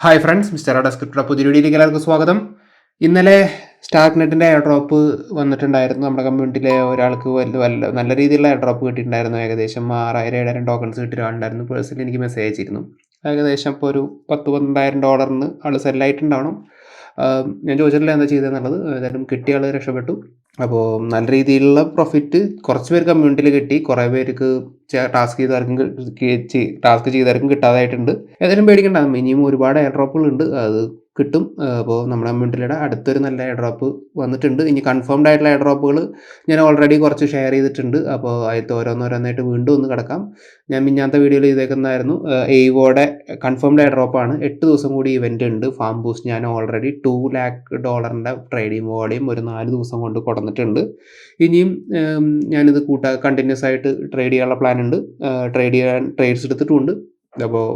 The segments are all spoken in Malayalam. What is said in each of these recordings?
ഹായ് ഫ്രണ്ട്സ് മിസ്റ്റർ ഡെസ്ക്രിപ്റ്റർ പുതിയ വീഡിയോയിലേക്ക് എല്ലാവർക്കും സ്വാഗതം. ഇന്നലെ സ്റ്റാർക്ക് നെറ്റിന്റെ എയർ ഡ്രോപ്പ് വന്നിട്ടുണ്ടായിരുന്നു. നമ്മുടെ കമ്മ്യൂണിറ്റിയിലെ ഒരാൾക്ക് വല്ല നല്ല രീതിയിലുള്ള എയർഡ്രോപ്പ് കിട്ടിയിട്ടുണ്ടായിരുന്നു. ഏകദേശം ആറായിരം ഏഴായിരം ടോക്കൺസ് കിട്ടിയ ഒരാളുണ്ടായിരുന്നു. പേഴ്സണലി എനിക്ക് മെസ്സേജ് അയച്ചിരുന്നു. ഏകദേശം ഇപ്പോൾ ഒരു പത്ത് പന്ത്രണ്ടായിരം ഡോളറിന് ആൾ സെല്ലായിട്ടുണ്ടാവണം ഞാൻ ചോദിച്ചിട്ടില്ല എന്താ ചെയ്തതെന്നുള്ളത് ഏതായാലും കിട്ടിയ ആൾ രക്ഷപ്പെട്ടു. അപ്പോൾ നല്ല രീതിയിലുള്ള പ്രോഫിറ്റ് കുറച്ച് പേർ കമ്മ്യൂണിറ്റിയിൽ കിട്ടി. കുറേ പേർക്ക് ടാസ്ക് ചെയ്തവർക്കും ടാസ്ക് ചെയ്തവർക്കും കിട്ടാതായിട്ടുണ്ട്. ഏതായാലും പേടിക്കേണ്ട. മിനിമം ഒരുപാട് എയർ ഡ്രോപ്പുകൾ ഉണ്ട്. അത് കിട്ടും. അപ്പോൾ നമ്മുടെ കമ്മ്യൂണിറ്റിയുടെ അടുത്തൊരു നല്ല എയർ ഡ്രോപ്പ് വന്നിട്ടുണ്ട്. ഇനി കൺഫേംഡ് ആയിട്ടുള്ള എയർ ഡ്രോപ്പുകൾ ഞാൻ ഓൾറെഡി കുറച്ച് ഷെയർ ചെയ്തിട്ടുണ്ട്. അപ്പോൾ അതിലത്തെ ഓരോന്നോരോന്നായിട്ട് വീണ്ടും ഒന്ന് കിടക്കാം. ഞാൻ മിഞ്ഞാത്ത വീഡിയോയിൽ ചെയ്തേക്കുന്നതായിരുന്നു. എയ്വോടെ കൺഫേംഡ് എയർ ഡ്രോപ്പാണ് എട്ട് ദിവസം കൂടി ഇവന്റ് ഉണ്ട്. ഫാം ബൂസ്റ്റ് ഞാൻ ഓൾറെഡി ടു ലാക്ക് ഡോളറിന്റെ ട്രേഡിംഗ് വോളിയം ഒരു നാല് ദിവസം കൊണ്ട് കൊടുത്തിട്ടുണ്ട് ഇനിയും ഞാനിത് കൂട്ടാ കണ്ടിന്യൂസ് ആയിട്ട് ട്രേഡ് ചെയ്യാനുള്ള പ്ലാൻ ഉണ്ട്. ട്രേഡ് ചെയ്യാൻ ട്രേഡ്സ് എടുത്തിട്ടുമുണ്ട്. അപ്പോൾ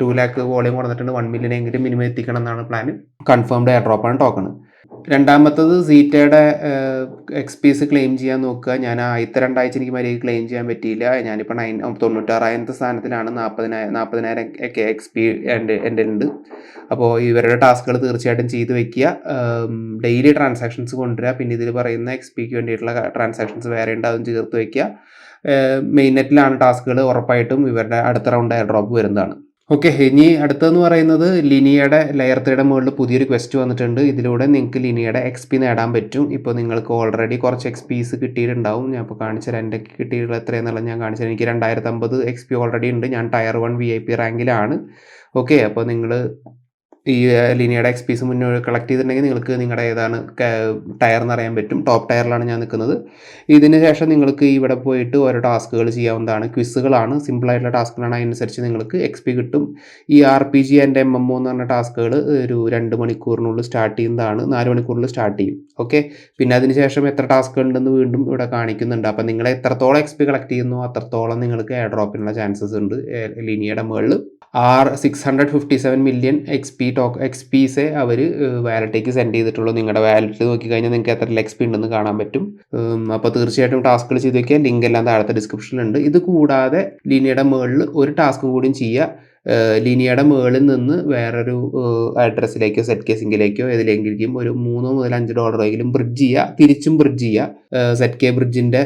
ടു ലാക്ക് വോളിയം കൊടുത്തിട്ടുണ്ട്. വൺ മില്യൺ എങ്കിലും മിനിമം എത്തിക്കണം എന്നാണ് പ്ലാൻ കൺഫേംഡ് എയർ ആണ് ടോക്കൺ രണ്ടാമത്തത് സീറ്റയുടെ എക്സ്പീസ് ക്ലെയിം ചെയ്യാൻ നോക്കുക. ഞാൻ ആദ്യത്തെ രണ്ടാഴ്ച എനിക്ക് മര്യാദ ക്ലെയിം ചെയ്യാൻ പറ്റിയില്ല. ഞാനിപ്പോൾ നയൻ തൊണ്ണൂറ്റാറായിരത്തെ സ്ഥാനത്തിലാണ്. നാൽപ്പതിനായിരം നാൽപ്പതിനായിരം ഒക്കെ എക്സ്പി എന്റെ എന്റെ ഉണ്ട് അപ്പോൾ ഇവരുടെ ടാസ്കുകൾ തീർച്ചയായിട്ടും ചെയ്തു വെക്കുക. ഡെയിലി ട്രാൻസാക്ഷൻസ് കൊണ്ടുവരിക. പിന്നെ ഇതിൽ പറയുന്ന എക്സ്പിക്ക് വേണ്ടിയിട്ടുള്ള ട്രാൻസാക്ഷൻസ് വേറെ ഉണ്ട് അതും ചേർത്ത് വെക്കുക. മെയിൻ നെറ്റിലാണ് ടാസ്കുകൾ ഉറപ്പായിട്ടും ഇവരുടെ അടുത്ത റൗണ്ട് എയർ ഡ്രോപ്പ് വരുന്നതാണ്. ഓക്കെ ഇനി അടുത്തതെന്ന് പറയുന്നത് ലിനിയയുടെ ലെയർ ത്രീയുടെ മുകളിൽ പുതിയൊരു ക്വസ്റ്റ് വന്നിട്ടുണ്ട്. ഇതിലൂടെ നിങ്ങൾക്ക് ലിനിയയുടെ എക്സ് പി നേടാൻ പറ്റും. ഇപ്പോൾ നിങ്ങൾക്ക് ഓൾറെഡി കുറച്ച് എക്സ് പീസ് കിട്ടിയിട്ടുണ്ടാവും. ഞാൻ ഇപ്പോൾ കാണിച്ചുതരാം എന്റെ കിട്ടിയിട്ടുള്ള എത്രയെന്നുള്ളത് ഞാൻ കാണിച്ചത് എനിക്ക് രണ്ടായിരത്തി അമ്പത് എക്സ് പി ഓൾറെഡി ഉണ്ട്. ഞാൻ tier one V I P റാങ്കിലാണ് okay അപ്പോൾ നിങ്ങൾ ഈ ലിനിയുടെ എക്സ് പീസ് മുന്നേ കളക്ട് ചെയ്തിട്ടുണ്ടെങ്കിൽ നിങ്ങൾക്ക് നിങ്ങളുടെ ഏതാണ് ടയർ എന്ന് അറിയാൻ പറ്റും. ടോപ്പ് ടയറിലാണ് ഞാൻ നിൽക്കുന്നത്. ഇതിന് ശേഷം നിങ്ങൾക്ക് ഇവിടെ പോയിട്ട് ഓരോ ടാസ്കുകൾ ചെയ്യാവുന്നതാണ്. ക്വിസുകളാണ്. സിമ്പിളായിട്ടുള്ള ടാസ്കുകളാണ്. അതിനനുസരിച്ച് നിങ്ങൾക്ക് എക്സ് പി കിട്ടും. ഈ R P G and M M O എന്ന് പറഞ്ഞ ടാസ്കുകൾ ഒരു രണ്ട് മണിക്കൂറിനുള്ളിൽ സ്റ്റാർട്ട് ചെയ്യുന്നതാണ്. നാല് മണിക്കൂറിൽ സ്റ്റാർട്ട് ചെയ്യും. ഓക്കെ? പിന്നെ അതിന് ശേഷം എത്ര ടാസ്കുകൾ ഉണ്ടെന്ന് വീണ്ടും ഇവിടെ കാണിക്കുന്നുണ്ട്. അപ്പം നിങ്ങൾ എത്രത്തോളം എക്സ് പി കളക്ട് ചെയ്യുന്നു അത്രത്തോളം നിങ്ങൾക്ക് എയർ ഡ്രോപ്പിനുള്ള ചാൻസസ് ഉണ്ട് ലിനിയുടെ മുകളിൽ. R six hundred fifty seven million X P talk X പീസേ അവർ വാലറ്റേക്ക് സെൻഡ് ചെയ്തിട്ടുള്ളൂ. നിങ്ങളുടെ വാലറ്റ് നോക്കിക്കഴിഞ്ഞാൽ നിങ്ങൾക്ക് എത്ര എക്സ് പി ഉണ്ടെന്ന് കാണാൻ പറ്റും. അപ്പോൾ തീർച്ചയായിട്ടും ടാസ്കുകൾ ചെയ്ത് വയ്ക്കുക ലിങ്ക് എല്ലാം താഴത്തെ ഡിസ്ക്രിപ്ഷനിലുണ്ട് ഇത് കൂടാതെ ലീനയുടെ മുകളിൽ ഒരു ടാസ്കും കൂടിയും ചെയ്യുക. ലിനിയുടെ മുകളിൽ നിന്ന് വേറൊരു അഡ്രസ്സിലേക്കോ സെറ്റ് കേസിംഗിലേക്കോ ഏതിലെങ്കിലും ഒരു മൂന്നോ മുതൽ അഞ്ച് ഡോളറെങ്കിലും ബ്രിഡ്ജ് ചെയ്യുക. തിരിച്ചും ബ്രിഡ്ജ് ചെയ്യുക. സെറ്റ് കെ ബ്രിഡ്ജിന്റെ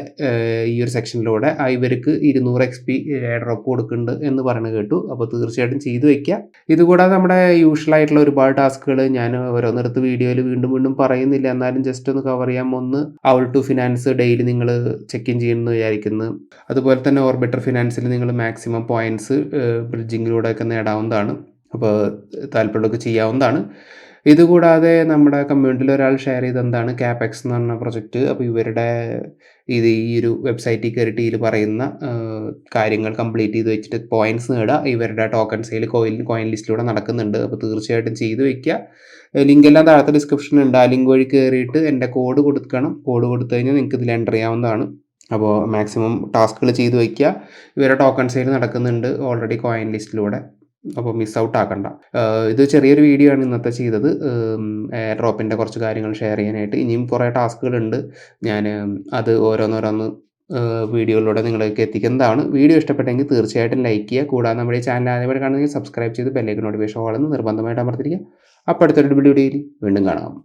ഈ ഒരു സെക്ഷനിലൂടെ ഇവർക്ക് ഇരുന്നൂറ് എക്സ് പി ഡ്രോപ്പ് കൊടുക്കുന്നുണ്ട് എന്ന് പറഞ്ഞ് കേട്ടു. അപ്പോൾ തീർച്ചയായിട്ടും ചെയ്തു വെക്കുക. ഇതുകൂടാതെ നമ്മുടെ യൂഷ്വൽ ആയിട്ടുള്ള ഒരുപാട് ടാസ്കുകൾ ഞാൻ ഓരോന്നിടത്ത് വീഡിയോയിൽ വീണ്ടും വീണ്ടും പറയുന്നില്ല. എന്നാലും ജസ്റ്റ് ഒന്ന് കവർ ചെയ്യാൻ ഒന്ന് അവൾ ടു ഫിനാൻസ് ഡെയിലി നിങ്ങൾ ചെക്ക് ഇൻ ചെയ്യുമെന്ന് വിചാരിക്കുന്നു. അതുപോലെ തന്നെ ഓർബിറ്റർ ഫിനാൻസിൽ നിങ്ങൾ മാക്സിമം പോയിന്റ്സ് ബ്രിഡ്ജിങ്ങിലൂടെ ഒക്കെ നേടാവുന്നതാണ് അപ്പോൾ താല്പര്യമൊക്കെ ചെയ്യാവുന്നതാണ്. ഇതുകൂടാതെ നമ്മുടെ കമ്മ്യൂണിറ്റിയിൽ ഒരാൾ ഷെയർ ചെയ്ത് എന്താണ്? ക്യാപെക്സ് എന്ന് പറഞ്ഞ പ്രൊജക്റ്റ് അപ്പോൾ ഇവരുടെ ഇത് ഈ ഒരു വെബ്സൈറ്റിൽ കയറിയിട്ട് ഇതിൽ പറയുന്ന കാര്യങ്ങൾ കംപ്ലീറ്റ് ചെയ്ത് വെച്ചിട്ട് പോയിന്റ്സ് നേടുക. ഇവരുടെ ടോക്കൺ സെയിൽ കോയിൻ കോയിൻ ലിസ്റ്റിലൂടെ നടക്കുന്നുണ്ട്. അപ്പോൾ തീർച്ചയായിട്ടും ചെയ്ത് വെക്കുക. ലിങ്ക് എല്ലാം താഴത്തെ ഡിസ്ക്രിപ്ഷനിൽ ഉണ്ട്. ആ ലിങ്ക് വഴി കയറിയിട്ട് എന്റെ കോഡ് കൊടുക്കണം. കോഡ് കൊടുത്തു കഴിഞ്ഞാൽ നിങ്ങൾക്ക് ഇതിൽ എന്റർ ചെയ്യാവുന്നതാണ്. അപ്പോൾ മാക്സിമം ടാസ്കുകൾ ചെയ്തു വയ്ക്കുക. ഇവരെ ടോക്കൺ സെയിൽ നടക്കുന്നുണ്ട് ഓൾറെഡി കോയിൻ ലിസ്റ്റിലൂടെ അപ്പോൾ മിസ് ഔട്ട് ആക്കണ്ട. ഇത് ചെറിയൊരു വീഡിയോ ആണ് ഇന്നത്തെ ചെയ്തത്. ഡ്രോപ്പിന്റെ കുറച്ച് കാര്യങ്ങൾ ഷെയർ ചെയ്യാനായിട്ട്. ഇനിയും കുറേ ടാസ്കുകളുണ്ട് ഞാൻ അത് ഓരോന്നോരോന്ന് വീഡിയോയിലൂടെ നിങ്ങളിലേക്ക് എത്തിക്കുന്നതാണ്. വീഡിയോ ഇഷ്ടപ്പെട്ടെങ്കിൽ തീർച്ചയായിട്ടും ലൈക്ക് ചെയ്യുക. കൂടാതെ നമ്മുടെ ചാനൽ ആദ്യമായിട്ട് കാണുന്നെങ്കിൽ സബ്സ്ക്രൈബ് ചെയ്ത് ബെല്ലേക്ക് നോട്ടിഫിക്കേഷൻ ഓളെന്ന് നിർബന്ധമായിട്ട് അമർത്തിരിക്കുക. അപ്പോൾ അടുത്തൊരു വീഡിയോയിൽ വീണ്ടും കാണാം.